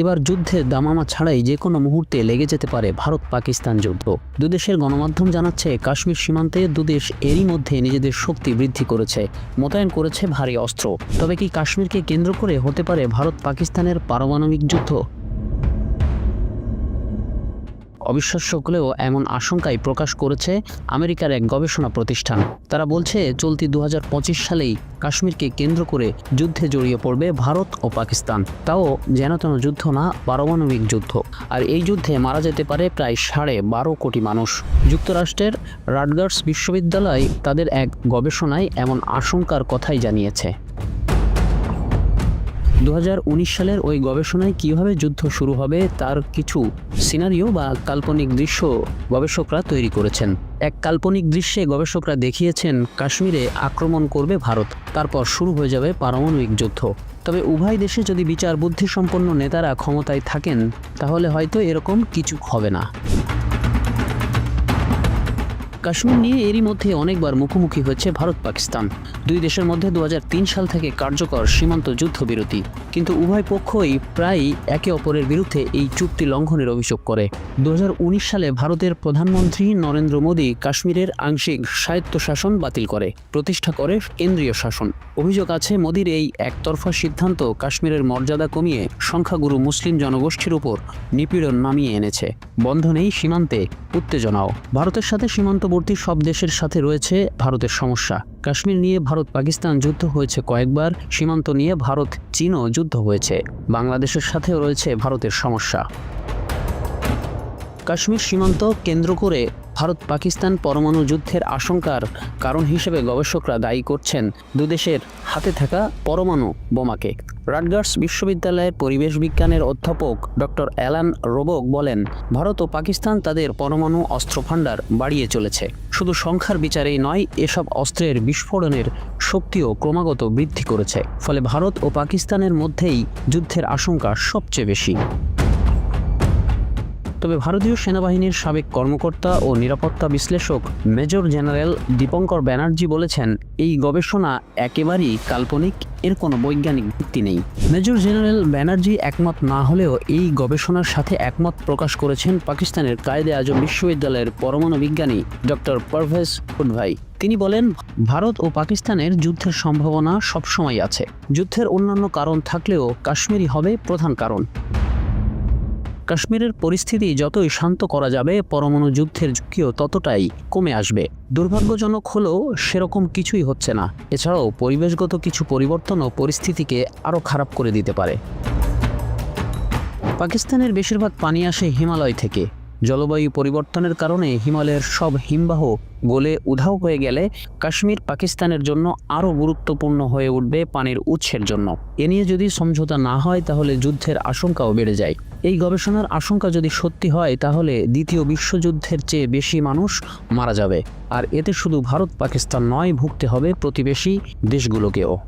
এবার যুদ্ধের দামামা ছাড়াই যে কোনো মুহূর্তে লেগে যেতে পারে ভারত পাকিস্তান যুদ্ধ। দুদেশের গণমাধ্যম জানাচ্ছে, কাশ্মীর সীমান্তে দুদেশ এরই মধ্যে নিজেদের শক্তি বৃদ্ধি করেছে, মোতায়েন করেছে ভারী অস্ত্র। তবে কি কাশ্মীরকে কেন্দ্র করে হতে পারে ভারত পাকিস্তানের পারমাণবিক যুদ্ধ? অবিশ্বাস্য হলেও এমন আশঙ্কাই প্রকাশ করেছে আমেরিকার এক গবেষণা প্রতিষ্ঠান। তারা বলছে, চলতি দু হাজার পঁচিশ সালেই কাশ্মীরকে কেন্দ্র করে যুদ্ধে জড়িয়ে পড়বে ভারত ও পাকিস্তান। তাও যেন তেন যুদ্ধ না, পারমাণবিক যুদ্ধ। আর এই যুদ্ধে মারা যেতে পারে প্রায় সাড়ে বারো কোটি মানুষ। যুক্তরাষ্ট্রের রাটগার্স বিশ্ববিদ্যালয় তাদের এক গবেষণায় এমন আশঙ্কার কথাই জানিয়েছে। দু হাজার উনিশ সালের ওই গবেষণায় কীভাবে যুদ্ধ শুরু হবে তার কিছু সিনারিও বা কাল্পনিক দৃশ্য গবেষকরা তৈরি করেছেন। এক কাল্পনিক দৃশ্যে গবেষকরা দেখিয়েছেন, কাশ্মীরে আক্রমণ করবে ভারত, তারপর শুরু হয়ে যাবে পারমাণবিক যুদ্ধ। তবে উভয় দেশে যদি বিচার বুদ্ধিসম্পন্ন নেতারা ক্ষমতায় থাকেন, তাহলে হয়তো এরকম কিছু হবে না। কাশ্মীর নিয়ে এরই মধ্যে অনেকবার মুখোমুখি হয়েছে ভারত পাকিস্তান দুই দেশের মধ্যে দু হাজার তিন সাল থেকে কার্যকর সীমান্ত যুদ্ধবিরতি কিন্তু উভয় পক্ষই প্রায়ই একে অপরের বিরুদ্ধে এই চুক্তি লঙ্ঘনের অভিযোগ করে। দু হাজার উনিশ সালে ভারতের প্রধানমন্ত্রী নরেন্দ্র মোদী কাশ্মীরের আংশিক স্বায়ত্তশাসন বাতিল করে, প্রতিষ্ঠা করে কেন্দ্রীয় শাসন। অভিযোগ আছে, মোদীর এই একতরফা সিদ্ধান্ত কাশ্মীরের মর্যাদা কমিয়ে সংখ্যাগুরু মুসলিম জনগোষ্ঠীর উপর নিপীড়ন নামিয়ে এনেছে। বন্ধ নেই সীমান্তে, উত্তেজনাও। ভারতের সাথে সীমান্তবর্তী সব দেশের সাথে রয়েছে ভারতের সমস্যা। কাশ্মীর নিয়ে ভারত পাকিস্তান যুদ্ধ হয়েছে কয়েকবার, সীমান্ত নিয়ে ভারত চীনও যুদ্ধ হয়েছে। বাংলাদেশের সাথেও রয়েছে ভারতের সমস্যা। কাশ্মীর সীমান্ত কেন্দ্র করে ভারত পাকিস্তান পরমাণু যুদ্ধের আশঙ্কার কারণ হিসেবে গবেষকরা দায়ী করছেন দুদেশের হাতে থাকা পরমাণু বোমাকে। রাটগার্স বিশ্ববিদ্যালয়ের পরিবেশ বিজ্ঞানের অধ্যাপক ডক্টর অ্যালান রোবক বলেন, ভারত ও পাকিস্তান তাদের পরমাণু অস্ত্র ভাণ্ডার বাড়িয়ে চলেছে। শুধু সংখ্যার বিচারেই নয়, এসব অস্ত্রের বিস্ফোরণের শক্তিও ক্রমাগত বৃদ্ধি করেছে। ফলে ভারত ও পাকিস্তানের মধ্যেই যুদ্ধের আশঙ্কা সবচেয়ে বেশি। তবে ভারতীয় সেনাবাহিনীর সাবেক কর্মকর্তা ও নিরাপত্তা বিশ্লেষক মেজর জেনারেল দীপঙ্কর ব্যানার্জি বলেছেন, এই গবেষণা একেবারেই কাল্পনিক, এর কোনো বৈজ্ঞানিক ভিত্তি নেই। মেজর জেনারেল ব্যানার্জি একমত না হলেও এই গবেষণার সাথে একমত প্রকাশ করেছেন পাকিস্তানের কায়েদে আজম বিশ্ববিদ্যালয়ের পরমাণু বিজ্ঞানী ডক্টর পারভেজ উদ্ভাই। তিনি বলেন, ভারত ও পাকিস্তানের যুদ্ধের সম্ভাবনা সবসময় আছে। যুদ্ধের অন্যান্য কারণ থাকলেও কাশ্মীরই হবে প্রধান কারণ। কাশ্মীরের পরিস্থিতি যতই শান্ত করা যাবে, পরমাণু যুদ্ধের ঝুঁকিও ততটাই কমে আসবে। দুর্ভাগ্যজনক হলেও সেরকম কিছুই হচ্ছে না। এছাড়াও পরিবেশগত কিছু পরিবর্তনও পরিস্থিতিকে আরও খারাপ করে দিতে পারে। পাকিস্তানের বেশিরভাগ পানি আসে হিমালয় থেকে। জলবায়ু পরিবর্তনের কারণে হিমালয়ের সব হিমবাহ গলে উধাও হয়ে গেলে কাশ্মীর পাকিস্তানের জন্য আরও গুরুত্বপূর্ণ হয়ে উঠবে পানির উৎসের জন্য। এ নিয়ে যদি সমঝোতা না হয়, তাহলে যুদ্ধের আশঙ্কাও বেড়ে যায়। এই গবেষণার আশঙ্কা যদি সত্যি হয়, তাহলে দ্বিতীয় বিশ্বযুদ্ধের চেয়ে বেশি মানুষ মারা যাবে। আর এতে শুধু ভারত পাকিস্তান নয়, ভুগতে হবে প্রতিবেশী দেশগুলোকেও।